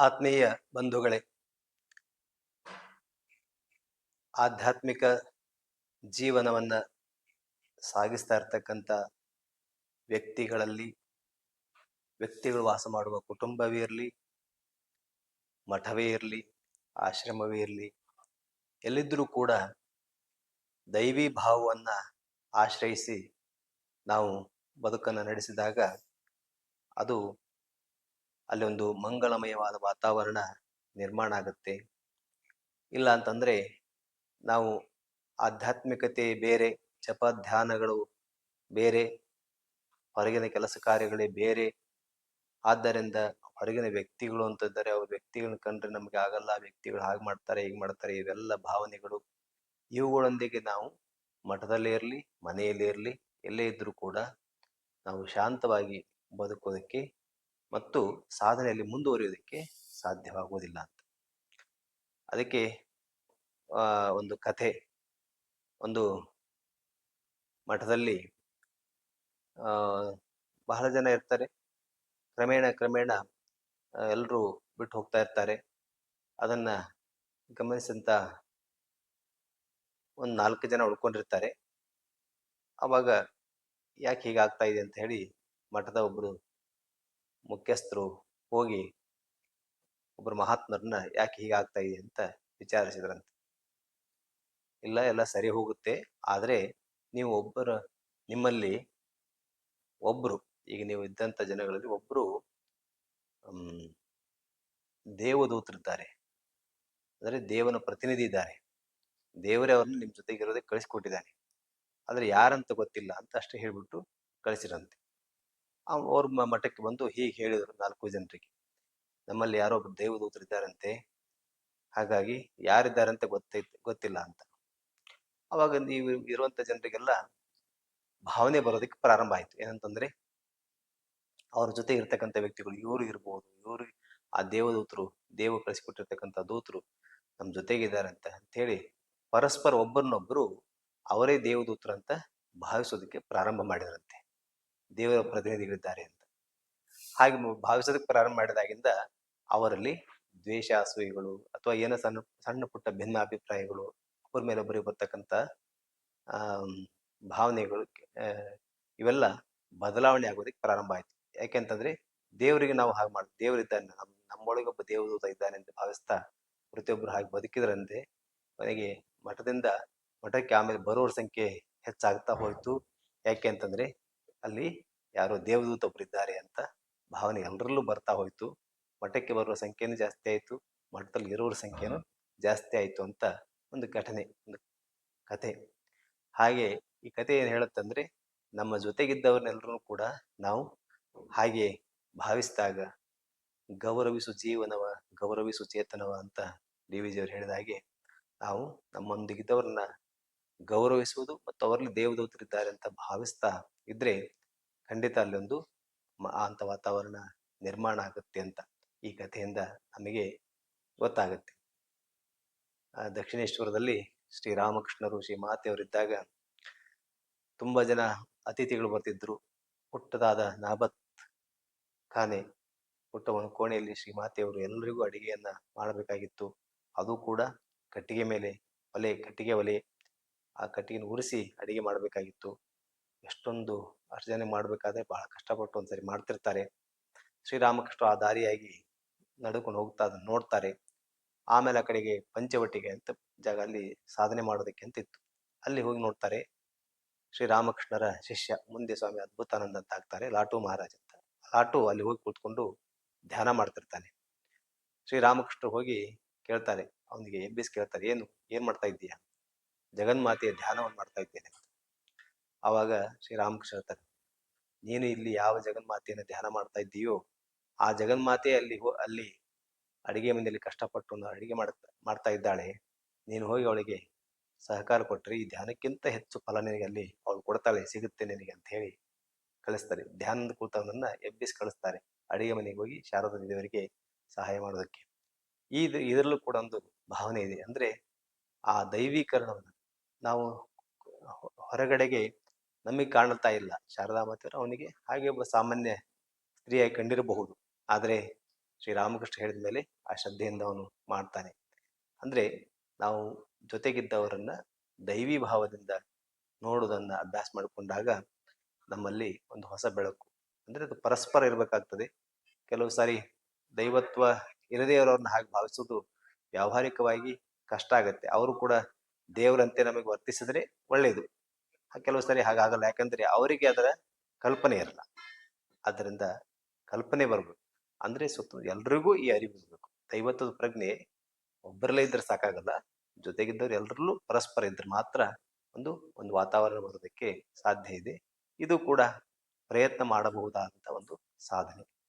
ಆತ್ಮೀಯ ಬಂಧುಗಳೇ, ಆಧ್ಯಾತ್ಮಿಕ ಜೀವನವನ್ನ ಸಾಗಿಸ್ತಾ ಇರ್ತಕ್ಕಂಥ ವ್ಯಕ್ತಿಗಳಲ್ಲಿ, ವ್ಯಕ್ತಿಗಳು ವಾಸ ಮಾಡುವ ಕುಟುಂಬವೇ ಇರಲಿ, ಮಠವೇ ಇರಲಿ, ಆಶ್ರಮವೇ ಇರಲಿ ಎಲ್ಲಿದ್ದರೂ ಕೂಡ ದೈವಿ ಭಾವವನ್ನ ಆಶ್ರಯಿಸಿ ನಾವು ಬದುಕನ್ನು ನಡೆಸಿದಾಗ ಅದು ಅಲ್ಲಿ ಒಂದು ಮಂಗಳಮಯವಾದ ವಾತಾವರಣ ನಿರ್ಮಾಣ ಆಗುತ್ತೆ. ಇಲ್ಲ ಅಂತಂದ್ರೆ ನಾವು ಆಧ್ಯಾತ್ಮಿಕತೆ ಬೇರೆ ಜಪ ಧ್ಯಾನಗಳು ಬೇರೆ, ಹೊರಗಿನ ಕೆಲಸ ಕಾರ್ಯಗಳೇ ಬೇರೆ. ಆದ್ದರಿಂದ ಹೊರಗಿನ ವ್ಯಕ್ತಿಗಳು ಅಂತಂದರೆ ಅವ್ರ ವ್ಯಕ್ತಿಗಳನ್ನ ಕಂಡ್ರೆ ನಮ್ಗೆ ಆಗಲ್ಲ, ವ್ಯಕ್ತಿಗಳು ಹಾಗೆ ಮಾಡ್ತಾರೆ, ಹೀಗೆ ಮಾಡ್ತಾರೆ, ಇವೆಲ್ಲ ಭಾವನೆಗಳು. ಇವುಗಳೊಂದಿಗೆ ನಾವು ಮಠದಲ್ಲೇ ಇರಲಿ, ಮನೆಯಲ್ಲೇ ಇರಲಿ, ಎಲ್ಲೇ ಇದ್ದರೂ ಕೂಡ ನಾವು ಶಾಂತವಾಗಿ ಬದುಕೋದಕ್ಕೆ ಮತ್ತು ಸಾಧನೆಯಲ್ಲಿ ಮುಂದುವರಿಯೋದಕ್ಕೆ ಸಾಧ್ಯವಾಗುವುದಿಲ್ಲ ಅಂತ. ಅದಕ್ಕೆ ಒಂದು ಕಥೆ, ಒಂದು ಮಠದಲ್ಲಿ ಬಹಳ ಜನ ಇರ್ತಾರೆ. ಕ್ರಮೇಣ ಕ್ರಮೇಣ ಎಲ್ಲರೂ ಬಿಟ್ಟು ಹೋಗ್ತಾ ಇರ್ತಾರೆ. ಅದನ್ನ ಗಮನಿಸಿದಂತ ಒಂದು ನಾಲ್ಕು ಜನ ಉಳ್ಕೊಂಡಿರ್ತಾರೆ. ಅವಾಗ ಯಾಕೆ ಹೀಗಾಗ್ತಾ ಇದೆ ಅಂತ ಹೇಳಿ ಮಠದ ಒಬ್ರು ಮುಖ್ಯಸ್ಥರು ಹೋಗಿ ಒಬ್ಬರು ಮಹಾತ್ಮರನ್ನ ಯಾಕೆ ಹೀಗಾಗ್ತಾ ಇದೆ ಅಂತ ವಿಚಾರಿಸಿದ್ರಂತೆ. ಇಲ್ಲ, ಎಲ್ಲ ಸರಿ ಹೋಗುತ್ತೆ, ಆದರೆ ನೀವು ಒಬ್ಬರ, ನಿಮ್ಮಲ್ಲಿ ಒಬ್ರು, ಈಗ ನೀವು ಇದ್ದಂತ ಜನಗಳಲ್ಲಿ ಹ್ಮ್, ದೇವದೂತರಿದ್ದಾರೆ. ಅಂದ್ರೆ ದೇವನ ಪ್ರತಿನಿಧಿ ಇದ್ದಾರೆ. ದೇವರೇ ಅವ್ರನ್ನ ನಿಮ್ಮ ಜೊತೆಗೆ ಇರೋದಕ್ಕೆ ಕಳಿಸ್ಕೊಟ್ಟಿದ್ದಾನೆ. ಆದ್ರೆ ಯಾರಂತ ಗೊತ್ತಿಲ್ಲ ಅಂತ ಅಷ್ಟೇ ಹೇಳ್ಬಿಟ್ಟು ಕಳಿಸಿರಂತೆ. ಅವ್ರ ಮಠಕ್ಕೆ ಬಂದು ಹೀಗೆ ಹೇಳಿದರು ನಾಲ್ಕು ಜನರಿಗೆ. ನಮ್ಮಲ್ಲಿ ಯಾರೋ ಒಬ್ರು ದೇವದೂತರಿದ್ದಾರಂತೆ ಹಾಗಾಗಿ ಯಾರಿದ್ದಾರಂತೆ ಗೊತ್ತೈತೆ, ಗೊತ್ತಿಲ್ಲ ಅಂತ. ಅವಾಗ ನೀವು ಇರುವಂತ ಜನರಿಗೆಲ್ಲ ಭಾವನೆ ಬರೋದಕ್ಕೆ ಪ್ರಾರಂಭ ಆಯ್ತು. ಏನಂತಂದ್ರೆ ಅವ್ರ ಜೊತೆ ಇರ್ತಕ್ಕಂಥ ವ್ಯಕ್ತಿಗಳು ಇವರು ಇರ್ಬೋದು, ಇವರು ಆ ದೇವದೂತರು, ದೇವ ಕಳಿಸಿಕೊಟ್ಟಿರ್ತಕ್ಕಂಥ ದೂತರು ನಮ್ಮ ಜೊತೆಗಿದ್ದಾರೆ ಅಂತ ಹೇಳಿ ಪರಸ್ಪರ ಒಬ್ಬರನ್ನೊಬ್ಬರು ಅವರೇ ದೇವದೂತರು ಅಂತ ಭಾವಿಸೋದಕ್ಕೆ ಪ್ರಾರಂಭ ಮಾಡಿದ್ರಂತೆ. ದೇವರ ಪ್ರತಿನಿಧಿಗಳಿದ್ದಾರೆ ಅಂತ. ಹಾಗೆ ಭಾವಿಸೋದಕ್ಕೆ ಪ್ರಾರಂಭ ಮಾಡಿದಾಗಿಂದ ಅವರಲ್ಲಿ ದ್ವೇಷ ಅಸೂಯೆಗಳು ಅಥವಾ ಏನೋ ಸಣ್ಣ ಸಣ್ಣ ಪುಟ್ಟ ಭಿನ್ನ ಅಭಿಪ್ರಾಯಗಳು ಅವ್ರ ಮೇಲೆ ಒಬ್ಬರಿಗೆ ಬರ್ತಕ್ಕಂಥ ಭಾವನೆಗಳು ಇವೆಲ್ಲ ಬದಲಾವಣೆ ಆಗೋದಕ್ಕೆ ಪ್ರಾರಂಭ ಆಯ್ತು. ಯಾಕೆಂತಂದ್ರೆ ದೇವರಿಗೆ ನಾವು ಹಾಗೆ ಮಾಡಿ, ದೇವರಿದ್ದಾನೆ, ನಮ್, ನಮ್ಮೊಳಗೊಬ್ಬ ದೇವದೂತ ಇದ್ದಾನೆ ಅಂತ ಭಾವಿಸ್ತಾ ಪ್ರತಿಯೊಬ್ಬರು ಹಾಗೆ ಬದುಕಿದ್ರಂತೆ ಕೊನೆಗೆ ಮಠದಿಂದ, ಮಠಕ್ಕೆ ಆಮೇಲೆ ಬರೋರ ಸಂಖ್ಯೆ ಹೆಚ್ಚಾಗ್ತಾ ಹೋಯ್ತು. ಯಾಕೆ ಅಂತಂದ್ರೆ ಅಲ್ಲಿ ಯಾರೋ ದೇವದೂತ ಒಬ್ಬರಿದ್ದಾರೆ ಅಂತ ಭಾವನೆ ಎಲ್ಲರಲ್ಲೂ ಬರ್ತಾ ಹೋಯ್ತು. ಮಠಕ್ಕೆ ಬರುವ ಸಂಖ್ಯೆನೂ ಜಾಸ್ತಿ ಆಯ್ತು. ಮಠದಲ್ಲಿ ಇರೋರ ಸಂಖ್ಯೆನೂ ಜಾಸ್ತಿ ಆಯ್ತು ಅಂತ ಒಂದು ಘಟನೆ ಒಂದು ಕಥೆ ಹಾಗೆ ಈ ಕಥೆ ಏನು ಹೇಳುತ್ತಂದ್ರೆ ನಮ್ಮ ಜೊತೆಗಿದ್ದವ್ರನ್ನೆಲ್ಲರೂ ಕೂಡ ನಾವು ಹಾಗೆ ಭಾವಿಸಿದಾಗ ಗೌರವಿಸು ಜೀವನವ ಗೌರವಿಸು ಚೇತನವ ಅಂತ ಡಿ ವಿ ಜಿಯವರು ಹೇಳಿದ ಹಾಗೆ ನಾವು ನಮ್ಮೊಂದಿಗಿದ್ದವ್ರನ್ನ ಗೌರವಿಸುವುದು ಮತ್ತು ಅವರಲ್ಲಿ ದೇವದೂತರಿದ್ದಾರೆ ಅಂತ ಭಾವಿಸ್ತಾ ಇದ್ರೆ ಖಂಡಿತ ಅಲ್ಲೊಂದು ಅಂತ ವಾತಾವರಣ ನಿರ್ಮಾಣ ಆಗುತ್ತೆ ಅಂತ ಈ ಕಥೆಯಿಂದ ನಮಗೆ ಗೊತ್ತಾಗುತ್ತೆ. ದಕ್ಷಿಣೇಶ್ವರದಲ್ಲಿ ಶ್ರೀರಾಮಕೃಷ್ಣರು ಶ್ರೀ ಮಾತೆಯವರಿದ್ದಾಗ ತುಂಬಾ ಜನ ಅತಿಥಿಗಳು ಬರ್ತಿದ್ರು. ಪುಟ್ಟದಾದ ನಾಬತ್ ಖಾನೆ ಪುಟ್ಟ ಒಂದು ಕೋಣೆಯಲ್ಲಿ ಶ್ರೀ ಮಾತೆಯವರು ಎಲ್ಲರಿಗೂ ಅಡಿಗೆಯನ್ನ ಮಾಡಬೇಕಾಗಿತ್ತು. ಅದು ಕೂಡ ಕಟ್ಟಿಗೆ ಮೇಲೆ, ಒಲೆ, ಕಟ್ಟಿಗೆ ಒಲೆ, ಆ ಕಟ್ಟಿಗೆನ ಉರಿಸಿ ಅಡಿಗೆ ಮಾಡಬೇಕಾಗಿತ್ತು. ಎಷ್ಟೊಂದು ಅರ್ಜನೆ ಮಾಡ್ಬೇಕಾದ್ರೆ ಬಹಳ ಕಷ್ಟಪಟ್ಟು ಒಂದ್ಸರಿ ಮಾಡ್ತಿರ್ತಾರೆ. ಶ್ರೀರಾಮಕೃಷ್ಣ ಆ ದಾರಿಯಾಗಿ ನಡ್ಕೊಂಡು ಹೋಗ್ತಾ ಅದನ್ನ ನೋಡ್ತಾರೆ. ಆಮೇಲೆ ಆ ಕಡೆಗೆ ಪಂಚವಟಿಗೆ ಅಂತ ಜಾಗ ಅಲ್ಲಿ ಸಾಧನೆ ಮಾಡೋದಕ್ಕೆ ಅಂತ ಇತ್ತು. ಅಲ್ಲಿ ಹೋಗಿ ನೋಡ್ತಾರೆ. ಶ್ರೀರಾಮಕೃಷ್ಣರ ಶಿಷ್ಯ ಮುಂದೆ ಸ್ವಾಮಿ ಅದ್ಭುತಾನಂದ ಅಂತ ಆಗ್ತಾರೆ ಲಾಟು ಮಹಾರಾಜ್ ಅಂತ. ಲಾಟು ಅಲ್ಲಿ ಹೋಗಿ ಕೂತ್ಕೊಂಡು ಧ್ಯಾನ ಮಾಡ್ತಿರ್ತಾನೆ. ಶ್ರೀರಾಮಕೃಷ್ಣ ಹೋಗಿ ಕೇಳ್ತಾರೆ, ಅವನಿಗೆ ಎಬ್ಬಿಸಿ ಕೇಳ್ತಾರೆ, ಏನು, ಏನ್ ಮಾಡ್ತಾ ಇದ್ದೀಯಾ? ಜಗನ್ಮಾತೆಯ ಧ್ಯಾನವನ್ನು ಮಾಡ್ತಾ ಇದ್ದೇನೆ. ಆವಾಗ ಶ್ರೀರಾಮಕೃಷ್ಣ ಹೇಳ್ತಾರೆ, ನೀನು ಇಲ್ಲಿ ಯಾವ ಜಗನ್ಮಾತೆಯನ್ನು ಧ್ಯಾನ ಮಾಡ್ತಾ ಇದ್ದೀಯೋ, ಆ ಜಗನ್ಮಾತೆ ಅಲ್ಲಿ ಅಲ್ಲಿ ಅಡಿಗೆ ಮನೆಯಲ್ಲಿ ಕಷ್ಟಪಟ್ಟು ಅಡಿಗೆ ಮಾಡ್ತಾ ಮಾಡ್ತಾ ಇದ್ದಾಳೆ, ನೀನು ಹೋಗಿ ಅವಳಿಗೆ ಸಹಕಾರ ಕೊಟ್ಟರೆ ಈ ಧ್ಯಾನಕ್ಕಿಂತ ಹೆಚ್ಚು ಫಲ ನಿನಗೆ ಅಲ್ಲಿ ಅವಳು ಕೊಡ್ತಾಳೆ, ಸಿಗುತ್ತೆ ನಿನಗೆ ಅಂತ ಹೇಳಿ ಕಳಿಸ್ತಾರೆ. ಧ್ಯಾನದ ಕೂತವನನ್ನ ಎಬ್ಬಿಸಿ ಕಳಿಸ್ತಾರೆ. ಅಡಿಗೆ ಮನೆಗೆ ಹೋಗಿ ಶಾರದಾ ದೇವರಿಗೆ ಸಹಾಯ ಮಾಡೋದಕ್ಕೆ. ಈ ಇದರಲ್ಲೂ ಕೂಡ ಒಂದು ಭಾವನೆ ಇದೆ. ಅಂದ್ರೆ ಆ ದೈವೀಕರಣವನ್ನು ನಾವು ಹೊರಗಡೆಗೆ ನಮಗೆ ಕಾಣುತ್ತಾ ಇಲ್ಲ. ಶಾರದಾ ಮಾತೆಯವರು ಅವನಿಗೆ ಹಾಗೆ ಒಬ್ಬ ಸಾಮಾನ್ಯ ಸ್ತ್ರೀಯಾಗಿ ಕಂಡಿರಬಹುದು ಆದರೆ ಶ್ರೀರಾಮಕೃಷ್ಣ ಹೇಳಿದ ಮೇಲೆ ಆ ಶ್ರದ್ಧೆಯಿಂದ ಅವನು ಮಾಡ್ತಾನೆ. ಅಂದ್ರೆ ನಾವು ಜೊತೆಗಿದ್ದವರನ್ನ ದೈವಿ ಭಾವದಿಂದ ನೋಡೋದನ್ನು ಅಭ್ಯಾಸ ಮಾಡಿಕೊಂಡಾಗ ನಮ್ಮಲ್ಲಿ ಒಂದು ಹೊಸ ಬೆಳಕು. ಅಂದ್ರೆ ಅದು ಪರಸ್ಪರ ಇರಬೇಕಾಗ್ತದೆ. ಕೆಲವು ಸಾರಿ ದೈವತ್ವ ಇರದೇ ಇರೋರನ್ನ ಹಾಗೆ ಭಾವಿಸೋದು ವ್ಯಾವಹಾರಿಕವಾಗಿ ಕಷ್ಟ ಆಗುತ್ತೆ. ಅವರು ಕೂಡ ದೇವರಂತೆ ನಮಗೆ ವರ್ತಿಸಿದ್ರೆ ಒಳ್ಳೆಯದು ಕೆಲವು ಸರಿ ಹಾಗಾಗಲ್ಲ. ಯಾಕಂದ್ರೆ ಅವರಿಗೆ ಅದರ ಕಲ್ಪನೆ ಇರಲ್ಲ. ಅದರಿಂದ ಕಲ್ಪನೆ ಬರ್ಬೇಕು. ಅಂದ್ರೆ ಸುತ್ತ ಎಲ್ರಿಗೂ ಈ ಅರಿವು ಇರಬೇಕು. ದೈವತ್ವದ ಪ್ರಜ್ಞೆ ಒಬ್ಬರಲ್ಲೇ ಇದ್ರೆ ಸಾಕಾಗಲ್ಲ. ಜೊತೆಗಿದ್ದವ್ರು ಎಲ್ಲರಲ್ಲೂ ಪರಸ್ಪರ ಇದ್ರೆ ಮಾತ್ರ ಒಂದು ಒಂದು ವಾತಾವರಣ ಬರೋದಕ್ಕೆ ಸಾಧ್ಯ ಇದೆ. ಇದು ಕೂಡ ಪ್ರಯತ್ನ ಮಾಡಬಹುದಾದಂಥ ಒಂದು ಸಾಧನೆ.